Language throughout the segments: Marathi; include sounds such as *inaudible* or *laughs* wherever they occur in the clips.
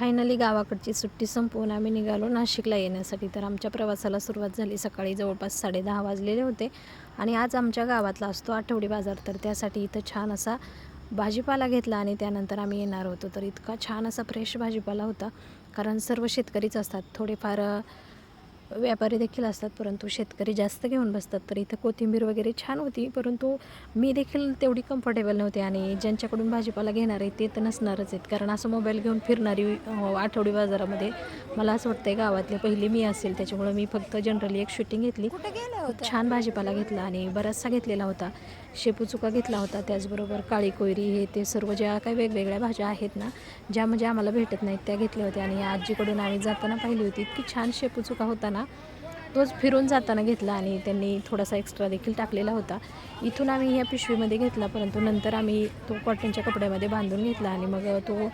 फायनली गावाकडची सुट्टी संपवून आम्ही निघालो नाशिकला येण्यासाठी. तर आमच्या प्रवासाला सुरुवात झाली सकाळी जवळपास साडेदहा वाजलेले होते आणि आज आमच्या गावातला असतो आठवडी बाजार. तर त्यासाठी इथं छान असा भाजीपाला घेतला आणि त्यानंतर आम्ही येणार होतो. तर इतका छान असा फ्रेश भाजीपाला होता. कारण सर्व शेतकरीच असतात. थोडेफार व्यापारी देखील असतात परंतु शेतकरी जास्त घेऊन बसतात. तर इथं कोथिंबीर वगैरे छान होती परंतु मी देखील तेवढी कम्फर्टेबल नव्हते आणि ज्यांच्याकडून भाजीपाला घेणार आहे ते तर नसणारच आहेत. कारण असं मोबाईल घेऊन फिरणारी अ, आठवडी बाजारामध्ये मला असं वाटतंय गावातली पहिली मी असेल त्याच्यामुळं मी फक्त जनरली एक शूटिंग घेतली. छान भाजीपाला घेतला आणि बराचसा घेतलेला होता. शेपू चुका घेतला होता त्याचबरोबर काळी कोयरी हे ते सर्व ज्या काही वेगवेगळ्या भाज्या आहेत ना ज्या म्हणजे आम्हाला भेटत नाहीत त्या घेतल्या होत्या. आणि आजीकडून आम्ही जाताना पाहिली होती इतकी छान शेपू चुका होता ना तोच फिरून जाताना घेतला आणि त्यांनी थोडासा एक्स्ट्रा देखील टाकलेला होता. इथून आम्ही ह्या पिशवीमध्ये घेतला परंतु नंतर आम्ही तो कॉटनच्या कपड्यामध्ये बांधून घेतला आणि मग तो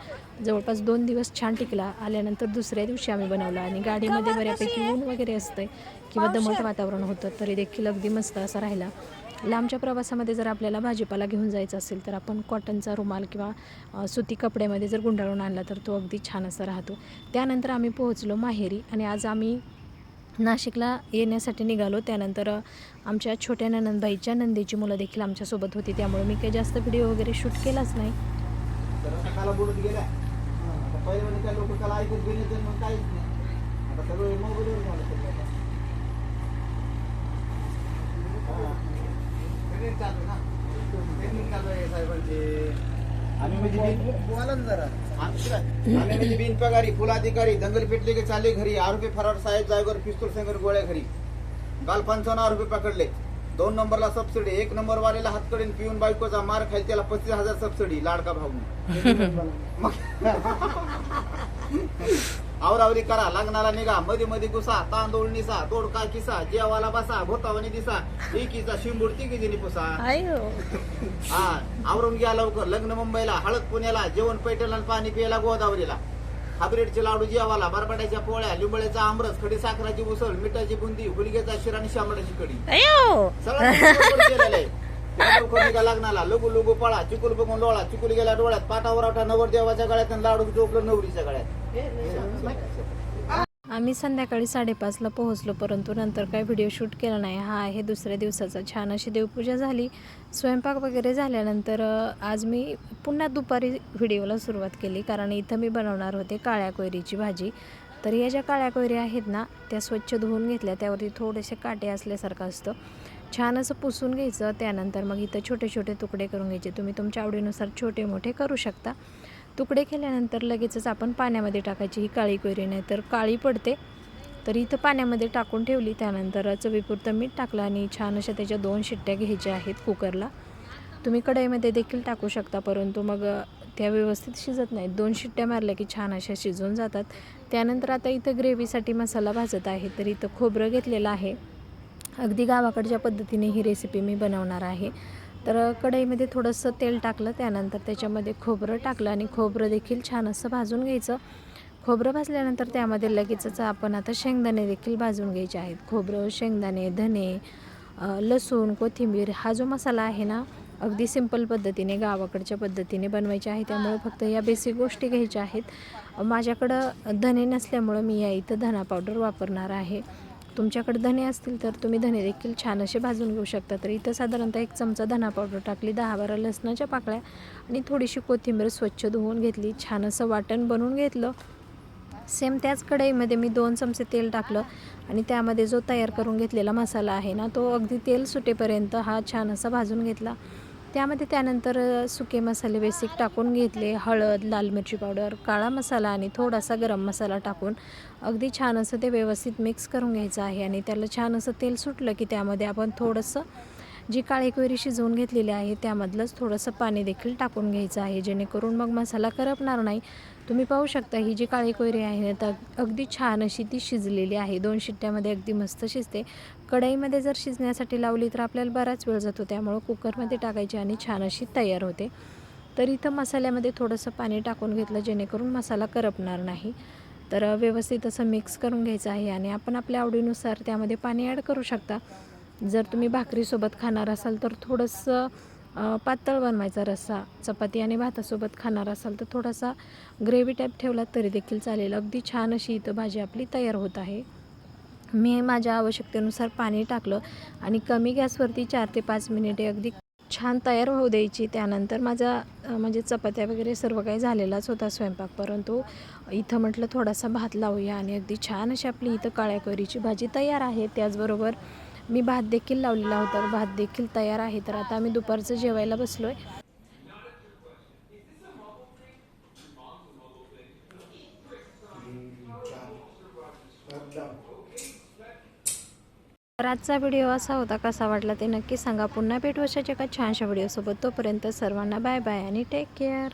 जवळपास दोन दिवस छान टिकला. आल्यानंतर दुसऱ्या दिवशी आम्ही बनवला आणि गाडीमध्ये बऱ्यापैकी ऊन वगैरे असतंय किंवा दमट वातावरण होतं तरी देखील अगदी मस्त असा राहिला. लांबच्या प्रवासामध्ये जर आपल्याला भाजीपाला घेऊन जायचा असेल तर आपण कॉटनचा रुमाल किंवा सुती कपड्यामध्ये जर गुंडाळून आणला तर तो अगदी छान असा राहतो. त्यानंतर आम्ही पोहोचलो माहेरी आणि आज आम्ही नाशिकला येण्यासाठी निघालो. त्यानंतर आमच्या छोट्या ननंदबाईच्या नंदीची मुलं देखील आमच्यासोबत होती. त्यामुळे मी काही जास्त व्हिडिओ वगैरे शूट केलाच नाही. आता पहिले म्हणजे काय लोक त्याला ऐकत गेले तर मग काहीच नाही आता सगळं मोबाईलवर झालं सगळं आता. हा. Training चालू ना. आहे साहेबांची. आम्ही म्हणजे बिन बोला ना जरा. आम्ही आम्ही म्हणजे बिनपगारी फुलाधिकारी दंगल पेटले की चालले घरी आरोपी फरार साहेब जायवर पिस्तूल संगर गोळ्या घरी. काल पंचावन्न रुपये पकडले. दोन नंबरला सबसिडी एक नंबर वालेला हातकडीन पिऊन बायकोचा मार खाईल त्याला पस्तीस हजार सबसिडी लाडका भाऊ *laughs* आवरावरी करा लग्नाला निघा मध्ये मध्ये घुसा तांदूळ निसा तोडका किसा जेवाला बसा भोतावणी दिसा एकीचा शिंबूड तिघी पुसा. *laughs* हा आवरून घ्या लवकर लग्न मुंबईला हळद पुण्याला जेवण पैठणला पाणी प्यायला गोदावरीला. हाब्रेडचे लाडू जेवाला बरबड्याच्या पोळ्या लिंबळ्याचा आमरस खडी साखराची उसळ मिठाची बुंदी हुलग्याचा शिरा आणि शांबड्याची कडी सगळं *laughs* लवकर निघा लग्नाला लघु लघु पळा चिकुल बघून डोळा चिकुल गेला डोळ्यात पाटावर आवटा नवर देवाच्या गळ्यात आणि लाडू चोपलं नवरीच्या गळ्यात. आम्ही संध्याकाळी साडेपाचला पोहोचलो परंतु नंतर काही व्हिडिओ शूट केला नाही. हा आहे दुसऱ्या दिवसाचा. छान अशी देवपूजा झाली. स्वयंपाक वगैरे झाल्यानंतर आज मी पुन्हा दुपारी व्हिडिओला सुरुवात केली कारण इथं मी बनवणार होते काळ्या कोयरीची भाजी. तर या ज्या काळ्या कोयरी आहेत ना त्या स्वच्छ धुवून घेतल्या. त्यावरती थोडेसे काटे असल्यासारखं असतं. छान असं पुसून घ्यायचं त्यानंतर मग इथं छोटे छोटे तुकडे करून घ्यायचे. तुम्ही तुमच्या आवडीनुसार छोटे मोठे करू शकता. तुकडे केल्यानंतर लगेचच आपण पाण्यामध्ये टाकायची ही काळी कोयरी नाही तर काळी पडते. तर इथं पाण्यामध्ये टाकून ठेवली त्यानंतर चवीपुरतं मीठ टाकलं आणि छान अशा त्याच्या दोन शिट्ट्या घ्यायच्या आहेत कुकरला. तुम्ही कढईमध्ये देखील टाकू शकता परंतु मग त्या व्यवस्थित शिजत नाहीत. दोन शिट्ट्या मारल्या की छान अशा शिजून जातात. त्यानंतर आता इथं ग्रेव्हीसाठी मसाला भाजत आहे तर इथं खोबरं घेतलेलं आहे. अगदी गावाकडच्या पद्धतीने ही रेसिपी मी बनवणार आहे. तर कढईमध्ये थोडंसं तेल टाकलं त्यानंतर त्याच्यामध्ये खोबरं टाकलं आणि खोबरं देखील छान असं भाजून घ्यायचं. खोबरं भाजल्यानंतर त्यामध्ये लगेचच आपण आता शेंगदाणे देखील भाजून घ्यायचे आहेत. खोबरं शेंगदाणे धने लसूण कोथिंबीर हा जो मसाला आहे ना अगदी सिंपल पद्धतीने गावाकडच्या पद्धतीने बनवायचे आहे. त्यामुळे फक्त या बेसिक गोष्टी घ्यायच्या आहेत. माझ्याकडं धने नसल्यामुळं मी या इथं धना पावडर वापरणार आहे. तुमच्याकडे धने असतील तर तुम्ही धने देखील छान असे भाजून घेऊ शकता. तर इथं साधारणतः एक चमचा धना पावडर टाकली दहा बारा लसणाच्या पाकळ्या आणि थोडीशी कोथिंबीर स्वच्छ धुवून घेतली छान असं वाटण बनवून घेतलं. सेम त्याच कढईमध्ये मी दोन चमचे तेल टाकलं आणि त्यामध्ये जो तयार करून घेतलेला मसाला आहे ना तो अगदी तेल सुटेपर्यंत हा छान असा भाजून घेतला. त्यामध्ये त्यानंतर सुके मसाले बेसिक टाकून घेतले. हळद लाल मिरची पावडर काळा मसाला आणि थोडासा गरम मसाला टाकून अगदी छान असं ते व्यवस्थित मिक्स करून घ्यायचं आहे आणि त्याला छान असं तेल सुटलं की त्यामध्ये आपण थोडंसं जी काळी कोयरी शिजवून घेतलेली आहे त्यामधलंच थोडंसं पाणी देखील टाकून घ्यायचं आहे जेणेकरून मग मसाला करपणार नाही. तुम्ही पाहू शकता ही जी काळी कोयरी आहे तर अगदी छान अशी ती शिजलेली आहे. दोन शिट्ट्यामध्ये अगदी मस्त शिजते. कढईमध्ये जर शिजण्यासाठी लावली तर आपल्याला बराच वेळ जातो त्यामुळं कुकरमध्ये टाकायची आणि छान अशी तयार होते. तर इथं मसाल्यामध्ये थोडंसं पाणी टाकून घेतलं जेणेकरून मसाला करपणार नाही. तर व्यवस्थित असं मिक्स करून घ्यायचं आहे आणि आपण आपल्या आवडीनुसार त्यामध्ये पाणी ॲड करू शकता. जर तुम्ही भाकरीसोबत खाणार असाल तर थोडंसं पातळ बनवायचा रस्सा चपाती आणि भातासोबत खाणार असाल तर थोडासा ग्रेव्ही टाईप ठेवला तरी देखील चालेल. अगदी छान अशी इथं भाजी आपली तयार होत आहे. मी माझ्या आवश्यकतेनुसार पाणी टाकलं आणि कमी गॅसवरती चार ते पाच मिनिटे अगदी छान तयार होऊ द्यायची. त्यानंतर माझा म्हणजे चपात्या वगैरे सर्व काही झालेलाच होता स्वयंपाक. परंतु इथं म्हटलं थोडासा भात लावूया आणि अगदी छान अशी आपली इथं काळ्या कैरीची भाजी तयार आहे. त्याचबरोबर मी भात देखील लावलेला होता. भात देखील तयार आहे. तर आता आम्ही दुपारचं जेवायला बसलो आहे तर आजचा व्हिडिओ असा होता. कसा वाटला ते नक्की सांगा. पुन्हा भेटू अशाच एका छानशा व्हिडिओसोबत. तोपर्यंत सर्वांना बाय बाय आणि टेक केअर